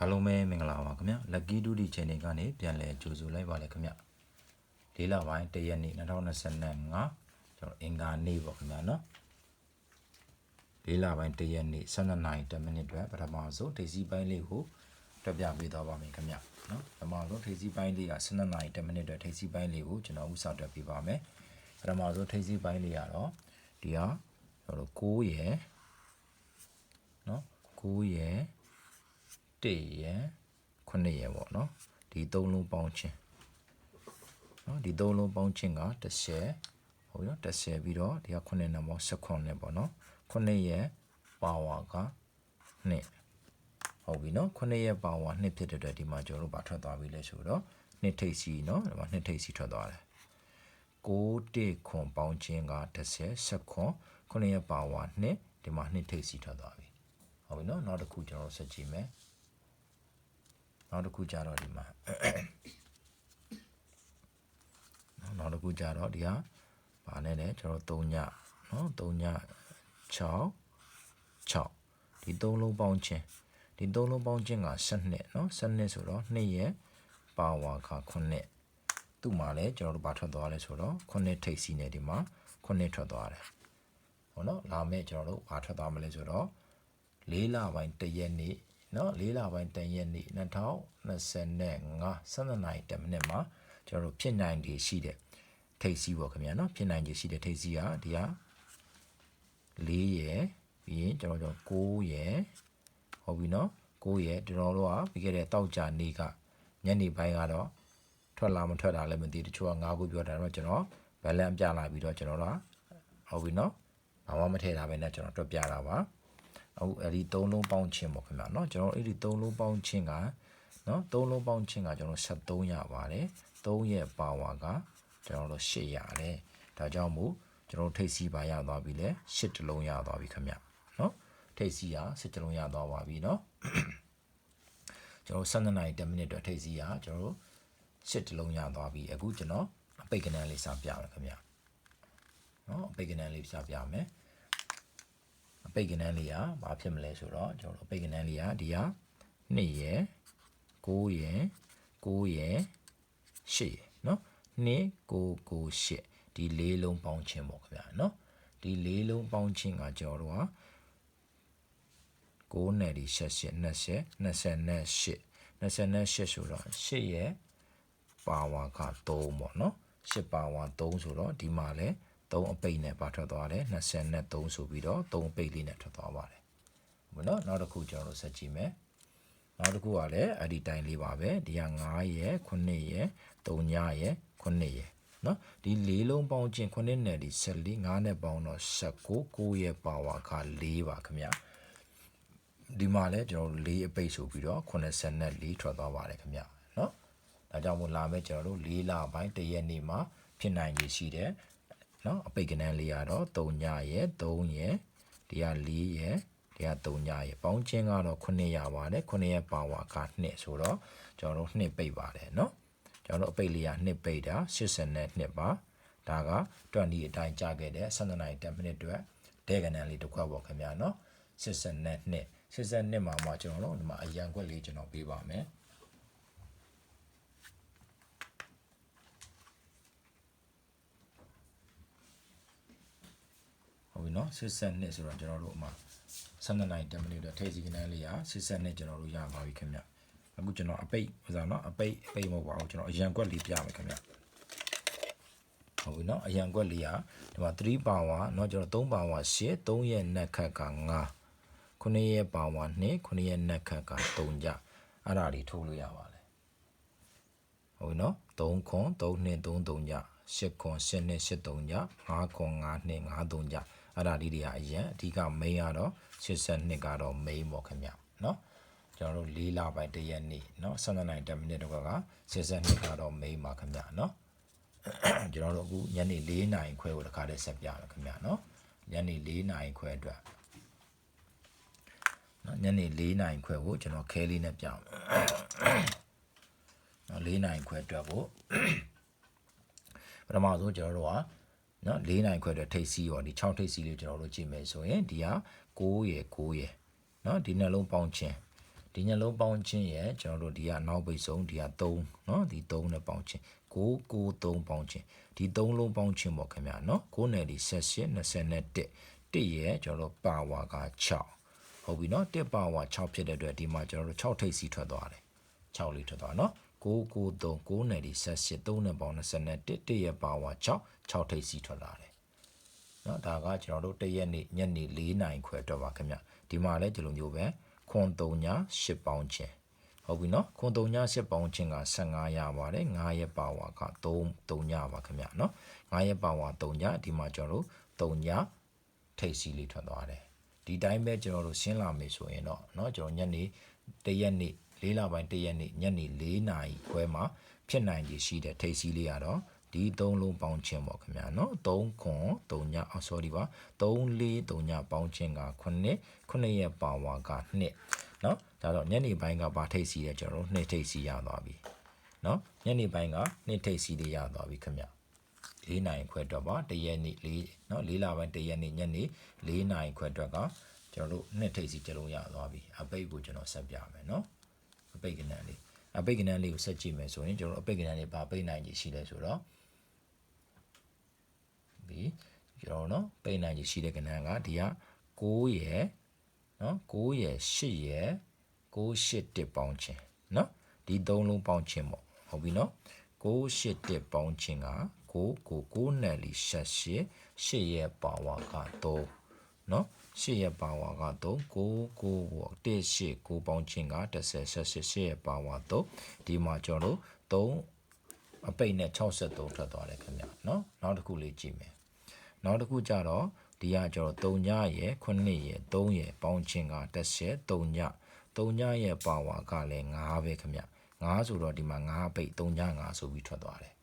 အားလုံးပဲမင်္ဂလာပါခင်ဗျာ lucky duty channel ကနေပြန်လည်ကြိုဆိုလိုက်ပါလေခင်ဗျာလေးလပိုင်းတရက်နေ့2025ကျွန်တော်အင်္ဂါနေ့ပေါ့ခင်ဗျာနော်လေးလပိုင်းတရက်နေ့12နာရီ10မိနစ်အတွက်ပထမဆုံးဒေစီပိုင်းလေးကိုတွက်ပြပေးသွားပါမယ်ခင်ဗျာနော်ပထမဆုံးဒေစီပိုင်းလေးက12နာရီ10မိနစ်အတွက်ဒေစီပိုင်းလေးကိုကျွန်တော်ဥစားတွက်ပေးပါမယ်ပထမဆုံးဒေစီပိုင်းလေးကတော့ဒီဟာကျွန်တော်9ရယ်နော်9ရယ် 1ရယ်9ရယ်ပေါ့နော်ဒီသုံးလုံးပေါင်းချင်းနော်ဒီသုံးလုံးပေါင်းချင်းက10ဟုတ်ရော10ပြီးတော့ဒီက9နံပါတ်18နဲ့ပေါ့နော်9ရယ်ပါဝါက2ဟုတ်ပြီနော်9ရယ်ပါဝါ2ဖြစ်တဲ့အတွက်ဒီမှာကျွန်တော်တို့ဗာထွက်သွားပြီလဲဆိုတော့2ထိပ်စီနော်ဒီမှာ2ထိပ်စီထွက်သွားတယ်6တိခွန်ပေါင်းချင်းက10 19 9ရယ်ပါဝါ2ဒီမှာ2ထိပ်စီထွက်သွားပြီဟုတ်ပြီနော်နောက်တစ်ခုကျွန်တော်ဆက်ကြည့်မယ် နောက်တစ်ခုကြတော့ဒီမှာနော်နောက်တစ်ခုကြတော့ဒီဟာဗာနဲ့လေကျွန်တော်3ညနော်3ည6 6ဒီ3လုံးပေါင်းချင်းဒီ3လုံးပေါင်းချင်းက12နော်12ဆိုတော့2ရဲ့ပါဝါခ9သူ့မှာလဲကျွန်တော်တို့ဗာထွက်သွားလဲဆိုတော့9ထိပ်စီနေဒီမှာ9ထွက်သွားတယ်ဟောနော်လာမဲ့ကျွန်တော်တို့ဗာထွက်သွားမလဲဆိုတော့၄လပိုင်းတရက်နေ့ နော်၄လပိုင်းတရက်နေ့2025 12နိုင်10မိနစ်မှာကျွန်တော်တို့ဖြစ်နိုင်တွေရှိတဲ့ထိပ်စီးပေါ့ခင်ဗျာနော်ဖြစ်နိုင်တွေရှိတဲ့ထိပ်စီးကဒီဟာ၄ရယ်ပြီးရင်ကျွန်တော်တို့9ရယ်ဟုတ်ပြီနော်9ရယ်ကျွန်တော်တို့ကပြီးခဲ့တဲ့တောက်ကြနေ့ကညနေပိုင်းကတော့ထွက်လာမထွက်တာလည်းမသိတချို့က9ခုပြောတာတော့ကျွန်တော်ဘယ်လန်ပြလာပြီးတော့ကျွန်တော်တို့ဟုတ်ပြီနော်ဘာမှမထည့်တာပဲနဲ့ကျွန်တော်တွက်ပြတာပါ အခုအဲ့ဒီ၃လုံးပေါင်းချင်းပေါ့ခင်ဗျာเนาะကျွန်တော်အဲ့ဒီ၃လုံးပေါင်းချင်းကเนาะ၃လုံးပေါင်းချင်းကကျွန်တော်73ရပါတယ်3ရဲ့ပါဝါကကျွန်တော်တို့8ရတယ်ဒါကြောင့်မို့ကျွန်တော်ထိတ်စီးပါရသွားပြီလေ8တလုံးရသွားပြီခင်ဗျာเนาะထိတ်စီးရ8တလုံးရသွားပါပြီเนาะကျွန်တော်12နာရီ10မိနစ်အတွက်ထိတ်စီးရကျွန်တော်8တလုံးရသွားပြီအခုကျွန်တော်အပိတ်ကနန်းလေးစပြမယ်ခင်ဗျာเนาะအပိတ်ကနန်းလေးစပြမယ် အပိတ်ကနန်းလေးကဘာဖြစ်မလဲဆိုတော့ကျွန်တော်တို့အပိတ်ကနန်းလေးကဒီဟာ2ရယ်9ရယ်9ရယ်8ရယ်เนาะ2 9 9 8ဒီလေးလုံးပေါင်းခြင်းပေါ့ခင်ဗျာเนาะဒီလေးလုံးပေါင်းခြင်းကကျွန်တော်တို့က9နယ်ဒီ8 8 20 28 28ဆိုတော့8ရယ်ပါဝါက3ပေါ့เนาะ8ပါဝါ3ဆိုတော့ဒီမှာလဲ3 အပိတ်နဲ့ပါထွက်သွားတယ်23ဆိုပြီးတော့3အပိတ်လေးနဲ့ထွက်သွားပါတယ်ဘယ်နော်နောက်တစ်ခုကျွန်တော်တို့ဆက်ကြည့်မယ်နောက်တစ်ခုကလည်းအဲ့ဒီတိုင်လေးပါပဲဒီက9ရယ်9ရယ်3ညရယ်9ရယ်နော်ဒီလေးလုံးပေါင်းချင်း9နဲ့ဒီ14 9နဲ့ပေါင်းတော့19 9ရယ်ပါဝါက4ပါခင်ဗျာဒီမှာလဲကျွန်တော်တို့4အပိတ်ဆိုပြီးတော့84ထွက်သွားပါတယ်ခင်ဗျာနော်ဒါကြောင့်မို့လာမဲ့ကျွန်တော်တို့4လပိုင်းတရက်နေ့မှာဖြစ်နိုင်ရရှိတယ် နော်အပိတ်ကနန်းလေးကတော့3ညရယ်3ရယ်ဒီက4ရယ်ဒီက3ညရယ်ပေါင်းချင်းကတော့9ရပါတယ်9ရပါဝါက2ဆိုတော့ကျွန်တော်တို့2ပိတ်ပါတယ်နော်ကျွန်တော်တို့အပိတ်လေးက2ပိတ်တာ82ပါဒါက20အတိုင်းကြာခဲ့တဲ့12နိုင်10မိနစ်အတွက်ဒဲကနန်းလေးတစ်ခွက်ပေါ့ခင်ဗျာနော်82 82မှာမှကျွန်တော်တို့ဒီမှာအရန်ခွက်လေးကျွန်တော်ပေးပါမယ် ဟုတ်ပြီနော်82ဆိုတော့ကျွန်တော်တို့အမှ12နိုင်10မိနစ်အတွက်ထိစီကနန်းလေးက82ကျွန်တော်တို့ရပါပြီခင်ဗျအခုကျွန်တော်အပိတ်ဥစားနော်အပိတ်အပိတ်မဟုတ်ပါဘူးကျွန်တော်အရန်ကွက်လေးပြမယ်ခင်ဗျဟုတ်ပြီနော်အရန်ကွက်လေးကဒီမှာ3ပါဝါเนาะကျွန်တော်3ပါဝါ8 3ရဲ့နက်ခက်က9 9ရဲ့ပါဝါ2 9ရဲ့နက်ခက်က3ကြအဲ့ဒါလေးထိုးလို့ရပါတယ်ဟုတ်ပြီနော်3ခွန်3နှစ်3 3ကြ8ခွန်8နှစ်8 3ကြ5ခွန်5နှစ်5 3ကြ အဲ့ဒါလေးတွေကအရင်အဓိက main ကတော့82ကတော့ main ပေါ့ခင်ဗျเนาะကျွန်တော်တို့၄လပိုင်းတရက်နေ့เนาะ12နိုင်10မိနစ်တော့က82ကတော့ main ပါခင်ဗျเนาะကျွန်တော်တို့အခုညနေ4နာရီခွဲကိုတခါတည်းဆက်ပြမယ်ခင်ဗျเนาะညနေ4နာရီခွဲအတွက်နော်ညနေ4နာရီခွဲကိုကျွန်တော်ခဲလေးနဲ့ပြအောင်နော်4နာရီခွဲအတွက်ကိုပထမဆုံးကျွန်တော်တို့က နော်၄နိုင်ခွဲအတွက်ထိပ်စီးရောဒီ6ထိပ်စီးလေးကျွန်တော်တို့ကြည့်မယ်ဆိုရင်ဒီဟာ9ရယ်9ရယ်နော်ဒီနှလုံးပေါင်းခြင်းဒီနှလုံးပေါင်းခြင်းရယ်ကျွန်တော်တို့ဒီဟာနောက်ပိတ်ဆုံးဒီဟာ3နော်ဒီ3နဲ့ပေါင်းခြင်း9 9 3ပေါင်းခြင်းဒီ3လုံးပေါင်းခြင်းပေါ့ခင်ဗျာနော်9နယ်ဒီ78 21 1ရယ်ကျွန်တော်တို့ပါဝါက6ဟုတ်ပြီနော်1ပါဝါ6ဖြစ်တဲ့အတွက်ဒီမှာကျွန်တော်တို့6ထိပ်စီးထွက်သွားတယ်6လေးထွက်သွားနော် ယ်ဒီ78 3နဲ့ပေါင်း21 1ရဲ့ပါဝါ6 6ထိပ်စီထွက်လာတယ်เนาะဒါကကျွန်တော်တို့တရက်နေ့ညနေ4နာရီခွဲအတွက်ပါခင်ဗျဒီမှာလည်းဒီလိုမျိုးပဲခွန်3ည8ပေါင်းချင်းဟုတ်ပြီနော်ခွန်3ည8ပေါင်းချင်းက15ရပါတယ်9ရက်ပါဝါက3 3ညပါခင်ဗျနော်9ရက်ပါဝါ3ညဒီမှာကျွန်တော်တို့3ညထိတ်စီလေးထွက်သွားတယ်ဒီတိုင်းပဲကျွန်တော်တို့ရှင်းလာမယ်ဆိုရင်တော့เนาะကျွန်တော်ညနေတရက်နေ့ ၄လပိုင်းတရက်နေ့ညနေ4နာရီခွဲမှာဖြစ်နိုင်ခြေရှိတဲ့ထိတ်စီလေးကတော့ဒီသုံးလုံးပေါင်းချင်းပေါ့ခင်ဗျာနော်3ခွန်3ညအော် sorry ပါ3 4 3ညပေါင်းချင်းက9 9ရက်ပါဝါက2နော်ဒါတော့ညနေပိုင်းကဘာထိတ်စီလဲကျွန်တော်တို့2ထိတ်စီရသွားပြီနော်ညနေပိုင်းက2ထိတ်စီလေးရသွားပြီခင်ဗျာ၄နိုင်ခွဲအတွက်ပါတရက်နေ့၄နော်၄လပိုင်းတရက်နေ့ညနေ၄နိုင်ခွဲအတွက်ကကျွန်တော်တို့2ထိတ်စီကြလုံးရသွားပြီအပိတ်ကိုကျွန်တော်ဆက်ပြမယ်နော် အပိတ်ကနန်းလေးအပိတ်ကနန်းလေးကိုဆက်ကြည့်မယ်ဆိုရင်ကျွန်တော်အပိတ်ကနန်းလေးဘာပိတ်နိုင်ကြီးရှိလဲဆိုတော့ဒီကျွန်တော်နော်ပိတ်နိုင်ကြီးရှိတဲ့ကနန်းကဒီက9ရယ်နော်9ရယ်10ရယ်9 8 1ပေါင်းချင်းနော်ဒီသုံးလုံးပေါင်းချင်းပေါ့ဟုတ်ပြီနော်9 8 1ပေါင်းချင်းက9 9 9နဲ့လီ78 8ရဲ့ပါဝါက3နော် 8ရဲ့ပါဝါက3 9 9ကို1 8 9ပေါင်းချင်းက10 78 8ရဲ့ပါဝါ3ဒီမှာကျွန်တော်တို့3အပိတ်နဲ့63ထွက်သွားတယ်ခင်ဗျနော်နောက်တစ်ခုလေးကြည့်မယ်နောက်တစ်ခုကြတော့ဒီကကျတော့3ညရဲ့9ရဲ့3ရဲ့ပေါင်းချင်းက10 3ည3ညရဲ့ပါဝါကလည်း9ပဲခင်ဗျ9ဆိုတော့ဒီမှာ9ပိတ်3ည9ဆိုပြီးထွက်သွားတယ်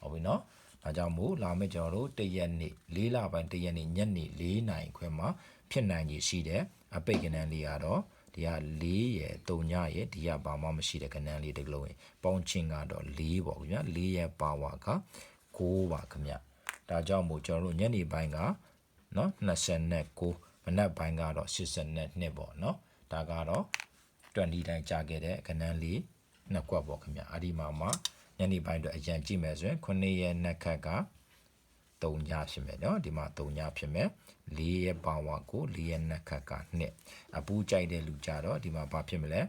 ဟုတ်ပြီနော် ဒါကြောင့်မို့လာမယ့်ကျွန်တော်တို့တရက်နေ့၄လပိုင်းတရက်နေ့ညနေ၄နာရီခွဲမှာဖြစ်နိုင်ကြီးရှိတယ်အပိတ်ကနန်းလေးကတော့ဒီက၄ရယ်၃ညရယ်ဒီကဘာမှမရှိတဲ့ကနန်းလေးတစ်လုံးရင်ပေါင်းချင်းကတော့၄ပေါ့ခင်ဗျာ၄ရယ်ပါဝါက9ပါခင်ဗျဒါကြောင့်မို့ကျွန်တော်တို့ညနေပိုင်းကနော်29မနက်ပိုင်းကတော့82ပေါ့နော်ဒါကတော့20တိုင်းကြာခဲ့တဲ့ကနန်းလေးနှစ်ကွက်ပေါ့ခင်ဗျအဒီမှာမှာ ညနေပိုင်းတော့အရန်ကြည့်မယ်ဆိုရင်9ရက်နှစ်ခက်က3ညဖြစ်မယ်နော်ဒီမှာ3ညဖြစ်မယ်4ရက်ပါဝါကို4ရက်နှစ်ခက်က2အပူးကြိုက်တဲ့လူကြတော့ဒီမှာဘာဖြစ်မလဲ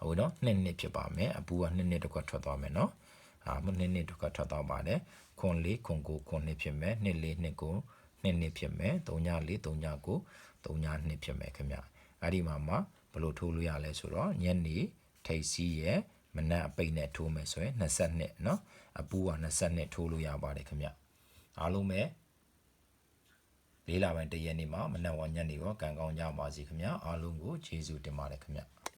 ဟုတ်နော်2နှစ်ဖြစ်ပါမယ်အပူက2နှစ်တစ်ခွက်ထွက်သွားမယ်နော်အာမ2နှစ်တစ်ခွက်ထွက်သွားပါတယ်ခွန်4ခွန်9ခွန်2ဖြစ်မယ်2 4 2ကို2နှစ်ဖြစ်မယ်3ည4 3ည9 3ည2ဖြစ်မယ်ခင်ဗျအဲ့ဒီမှာမှဘယ်လိုထိုးလို့ရလဲဆိုတော့ညနေထိတ်စီးရဲ့ မနက်အပိတ်နဲ့ထိုးမယ်ဆိုရင်22เนาะအပူက22ထိုးလို့ရပါတယ်ခင်ဗျအားလုံးပဲလေးလာပိုင်းတရက်နေ့မှာမနက်ဝညနေရောကံကောင်းကြပါစီခင်ဗျအားလုံးကိုကျေးဇူးတင်ပါတယ်ခင်ဗျ